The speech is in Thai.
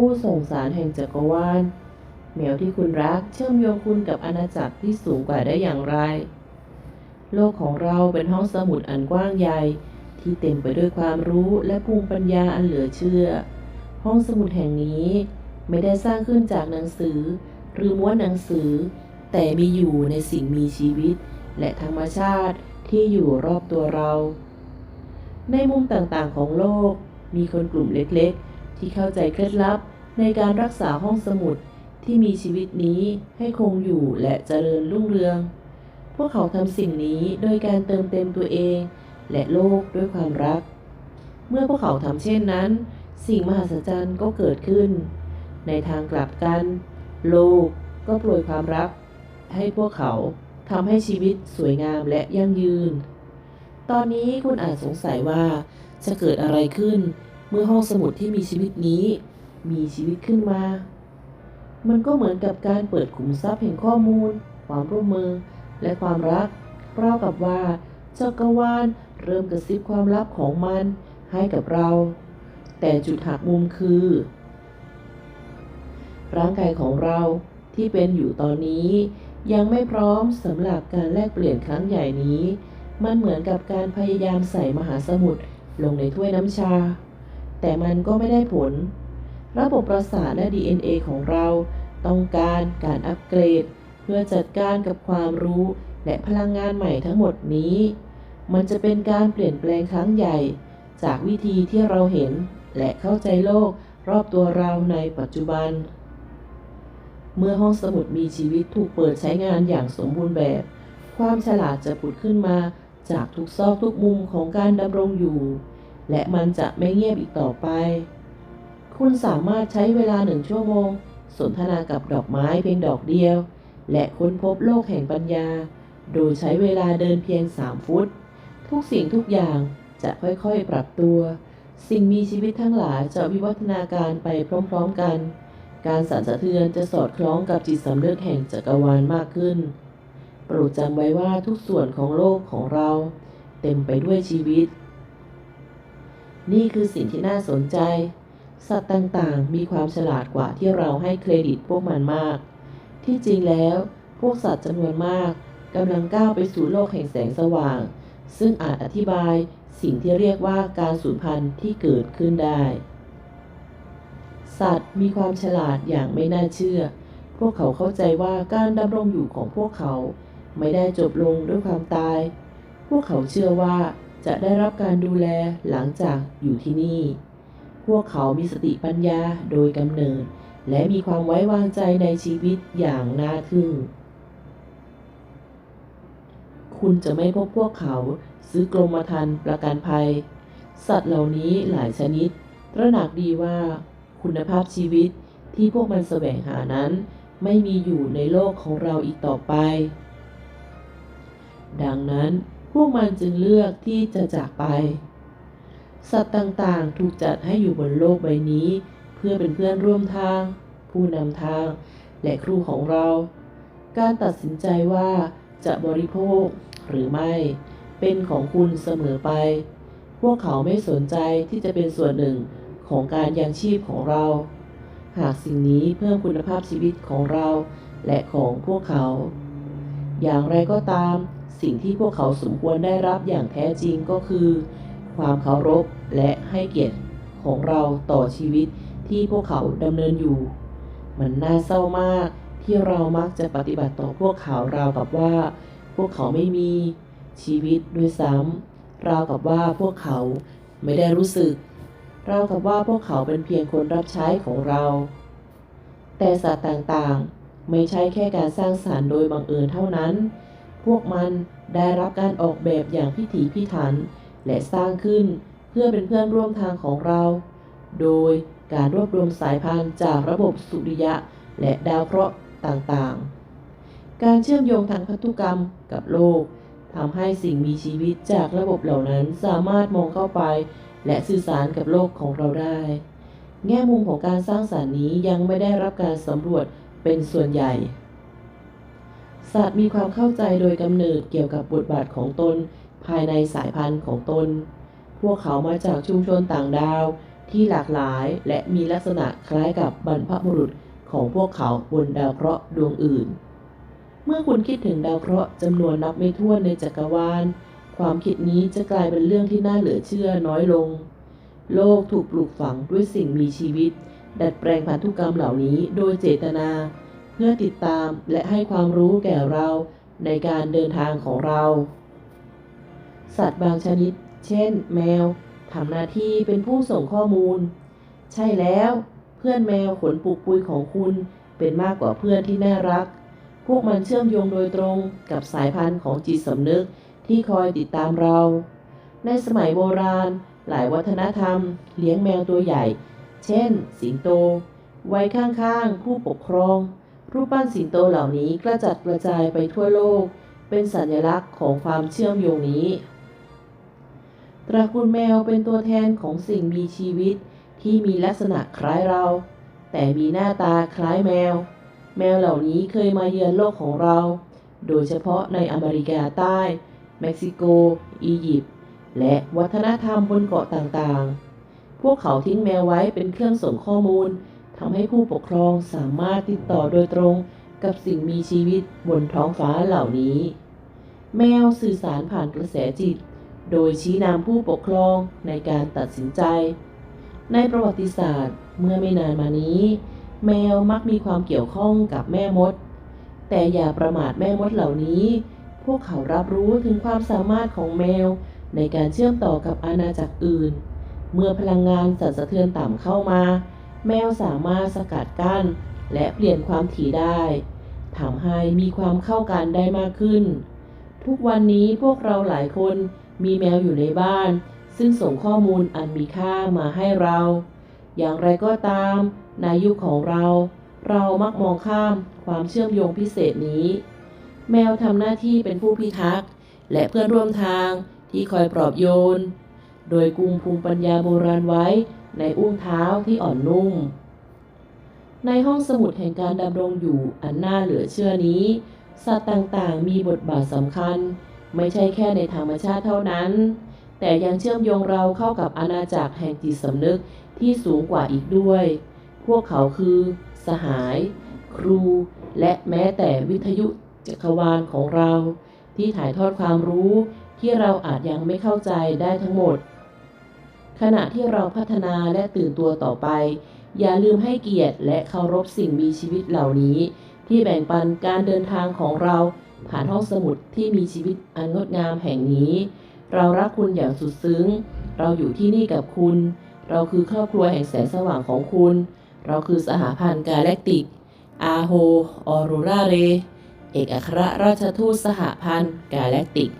ผู้ส่งสารแห่งจักรวาลแมวที่คุณรักเชื่อมโยงคุณกับอาณาจักรที่สูงกว่าได้อย่างไร โลกของเราเป็นห้องสมุดอันกว้างใหญ่ที่เต็มไปด้วยความรู้และภูมิปัญญาอันเหลือเชื่อ ห้องสมุดแห่งนี้ไม่ได้สร้างขึ้นจากหนังสือ หรือม้วนหนังสือ แต่มีอยู่ในสิ่งมีชีวิต และธรรมชาติที่อยู่รอบตัวเรา ในมุมต่างๆของโลกมีคนกลุ่มเล็กๆ ที่เข้าใจเคล็ดลับในการรักษาห้องสมุดที่มีชีวิตนี้ให้คงอยู่และเจริญรุ่งเรือง พวกเขาทำสิ่งนี้โดยการเติมเต็มตัวเอง และโลกด้วยความรัก เมื่อพวกเขาทำเช่นนั้น สิ่งมหัศจรรย์ก็เกิดขึ้น ในทางกลับกัน โลกก็โปรยความรัก ให้พวกเขาทำให้ชีวิตสวยงามและยั่งยืน ตอนนี้คุณอาจสงสัยว่าจะเกิดอะไรขึ้น มื่อห้องสมุดที่มีชีวิตนี้ มีชีวิตขึ้นมา มันก็เหมือนกับการเปิดขุมทรัพย์แห่งข้อมูล ความร่วมมือ และความรักราวกับว่าจักรวาลเริ่มกระซิบความลับของมันให้กับเรา แต่จุดหักมุมคือ ร่างกายของเราที่เป็นอยู่ตอนนี้ ยังไม่พร้อมสำหรับการแลกเปลี่ยนครั้งใหญ่นี้ มันเหมือนกับการพยายามใส่มหาสมุทรลงในถ้วยน้ำชา แต่มันก็ไม่ได้ผล ระบบประสาทและ DNA ของเราต้องการการอัปเกรด เพื่อจัดการกับความรู้และพลังงานใหม่ทั้งหมดนี้ มันจะเป็นการเปลี่ยนแปลงครั้งใหญ่ จากวิธีที่เราเห็นและเข้าใจโลกรอบตัวเราในปัจจุบัน เมื่อห้องสมุดมีชีวิตถูกเปิดใช้งานอย่างสมบูรณ์แบบ ความฉลาดจะผุดขึ้นมาจากทุกซอกทุกมุมของการดำรงอยู่ และมันจะไม่เงียบอีกต่อไป คุณสามารถใช้เวลาหนึ่งชั่วโมง สนทนากับดอกไม้เพียงดอกเดียว และค้นพบโลกแห่งปัญญา โดยใช้เวลาเดินเพียง 3 ฟุต ทุกสิ่งทุกอย่างจะค่อยๆปรับตัว สิ่งมีชีวิตทั้งหลายจะวิวัฒนาการไปพร้อมๆกัน การสั่นสะเทือนจะสอดคล้องกับจิตสำนึกแห่งจักรวาลมากขึ้น โปรดจำไว้ว่าทุกส่วนของโลกของเรา เต็มไปด้วยชีวิต นี่คือสิ่งที่น่าสนใจ สัตว์ต่างๆ มีความฉลาดกว่าที่เราให้เครดิตพวกมันมาก ที่จริงแล้ว พวกสัตว์จำนวนมากกำลังก้าวไปสู่โลกแห่งแสงสว่าง ซึ่งอาจอธิบายสิ่งที่เรียกว่าการสูญพันธุ์ที่เกิดขึ้นได้ สัตว์มีความฉลาดอย่างไม่น่าเชื่อ พวกเขาเข้าใจว่าการดำรงอยู่ของพวกเขา ไม่ได้จบลงด้วยความตาย พวกเขาเชื่อว่า จะได้รับการดูแลหลังจากอยู่ที่นี่ พวกเขามีสติปัญญาโดยกำเนิด และมีความไว้วางใจในชีวิตอย่างน่าทึ่ง คุณจะไม่พบพวกเขาซื้อกรมธรรม์ประกันภัย สัตว์เหล่านี้หลายชนิด ตระหนักดีว่าคุณภาพชีวิตที่พวกมันแสวงหานั้น ไม่มีอยู่ในโลกของเราอีกต่อไป ดังนั้น วกมันจึงเลือกที่จะจากไป สัตว์ต่างๆ ถูกจัดให้อยู่บนโลกใบนี้ เพื่อเป็นเพื่อนร่วมทาง ผู้นำทาง และครูของเรา การตัดสินใจว่าจะบริโภคหรือไม่ เป็นของคุณเสมอไป พวกเขาไม่สนใจที่จะเป็นส่วนหนึ่งของการยังชีพของเรา หากสิ่งนี้เพิ่มคุณภาพชีวิตของเราและของพวกเขา อย่างไรก็ตาม สิ่งที่พวกเขาสมควรได้รับอย่างแท้จริงก็คือ ความเคารพและให้เกียรติของเราต่อชีวิตที่พวกเขาดำเนินอยู่ มันน่าเศร้ามากที่เรามักจะปฏิบัติต่อพวกเขาราวกับว่า พวกเขาไม่มีชีวิตด้วยซ้ำราวกับว่าพวกเขาไม่ได้รู้สึกราวกับว่าพวกเขาเป็นเพียงคนรับใช้ของเรา แต่สัตว์ต่างๆ ไม่ใช่แค่การสร้างสารรค์โดยบังเอิญเท่านั้น พวกมันได้รับการออกแบบอย่างพิถีพิถัน และสร้างขึ้นเพื่อเป็นเพื่อนร่วมทางของเรา โดยการรวบรวมสายพันธุ์จากระบบสุริยะและดาวเคราะห์ต่างๆ การเชื่อมโยงทางพันธุกรรมกับโลกทำให้สิ่งมีชีวิตจากระบบเหล่านั้นสามารถมองเข้าไป และสื่อสารกับโลกของเราได้ แง่มุมของการสร้างสารรค์นี้ยังไม่ได้รับการสำรวจเป็นส่วนใหญ่ สัตว์มีความเข้าใจโดยกำเนิดเกี่ยวกับบทบาทของตน ภายในสายพันธุ์ของตน พวกเขามาจากชุมชนต่างดาว ที่หลากหลายและมีลักษณะคล้ายกับบรรพบุรุษของพวกเขาบนดาวเคราะห์ดวงอื่น เมื่อคุณคิดถึงดาวเคราะห์จำนวนนับไม่ถ้วนในจักรวาล ความคิดนี้จะกลายเป็นเรื่องที่น่าเหลือเชื่อน้อยลง โลกถูกปลูกฝังด้วยสิ่งมีชีวิต ดัดแปลงพันธุกรรมเหล่านี้โดยเจตนา เพื่อติดตามและให้ความรู้แก่เราในการเดินทางของเรา สัตว์บางชนิด เช่น แมวทำหน้าที่เป็นผู้ส่งข้อมูล ใช่แล้ว เพื่อนแมวขนปุกปุยของคุณเป็นมากกว่าเพื่อนที่น่ารัก พวกมันเชื่อมโยงโดยตรงกับสายพันธุ์ของจิตสำนึกที่คอยติดตามเรา ในสมัยโบราณ หลายวัฒนธรรม เลี้ยงแมวตัวใหญ่ เช่น สิงโต ไว้ข้างๆ ผู้ปกครอง รูปปั้นสิงโตเหล่านี้กระจัดกระจายไปทั่วโลก เป็นสัญลักษณ์ของความเชื่อมโยงนี้ ตระกูลแมวเป็นตัวแทนของสิ่งมีชีวิตที่มีลักษณะคล้ายเรา แต่มีหน้าตาคล้ายแมว แมวเหล่านี้เคยมาเยือนโลกของเรา โดยเฉพาะในอเมริกาใต้ เม็กซิโก อียิปต์ และวัฒนธรรมบนเกาะต่างๆ พวกเขาทิ้งแมวไว้เป็นเครื่องส่งข้อมูล ทำให้ผู้ปกครองสามารถติดต่อโดยตรงกับสิ่งมีชีวิตบนท้องฟ้าเหล่านี้ แมวสื่อสารผ่านกระแสจิต โดยชี้นำผู้ปกครองในการตัดสินใจ ในประวัติศาสตร์เมื่อไม่นานมานี้ แมวมักมีความเกี่ยวข้องกับแม่มด แต่อย่าประมาทแม่มดเหล่านี้ พวกเขารับรู้ถึงความสามารถของแมวในการเชื่อมต่อกับอาณาจักรอื่น เมื่อพลังงานสั่นสะเทือนต่ำเข้ามา แมวสามารถสกัดกั้น และเปลี่ยนความถี่ได้ทำให้มีความเข้ากันได้มากขึ้น ทุกวันนี้พวกเราหลายคนมีแมวอยู่ในบ้าน ซึ่งส่งข้อมูลอันมีค่ามาให้เรา อย่างไรก็ตามในยุคของเรา เรามักมองข้ามความเชื่อมโยงพิเศษนี้ แมวทำหน้าที่เป็นผู้พิทักษ์ และเพื่อนร่วมทางที่คอยปลอบโยน โดยกุมภูมิปัญญาโบราณไว้ ในอุ้งเท้าที่อ่อนนุ่ม ในห้องสมุดแห่งการดำรงอยู่อันน่าเหลือเชื่อนี้ สัตว์ต่างๆ มีบทบาทสำคัญ ไม่ใช่แค่ในธรรมชาติเท่านั้น แต่ยังเชื่อมโยงเราเข้ากับอาณาจักรแห่งจิตสำนึกที่สูงกว่าอีกด้วย พวกเขาคือ สหาย ครู และแม้แต่วิทยุจักรวาลของเรา ที่ถ่ายทอดความรู้ที่เราอาจยังไม่เข้าใจได้ทั้งหมด ขณะที่เราพัฒนาและตื่นตัวต่อไป อย่าลืมให้เกียรติและเคารพสิ่งมีชีวิตเหล่านี้ ที่แบ่งปันการเดินทางของเรา ผ่านห้องสมุดที่มีชีวิตอันงดงามแห่งนี้ เรารักคุณอย่างสุดซึ้ง เราอยู่ที่นี่กับคุณ เราคือครอบครัวแห่งแสงสว่างของคุณ เราคือสหพันธ์กาแล็กติกอาโฮออโรราเร เอกอัครราชทูตสหพันธ์กาแล็กติก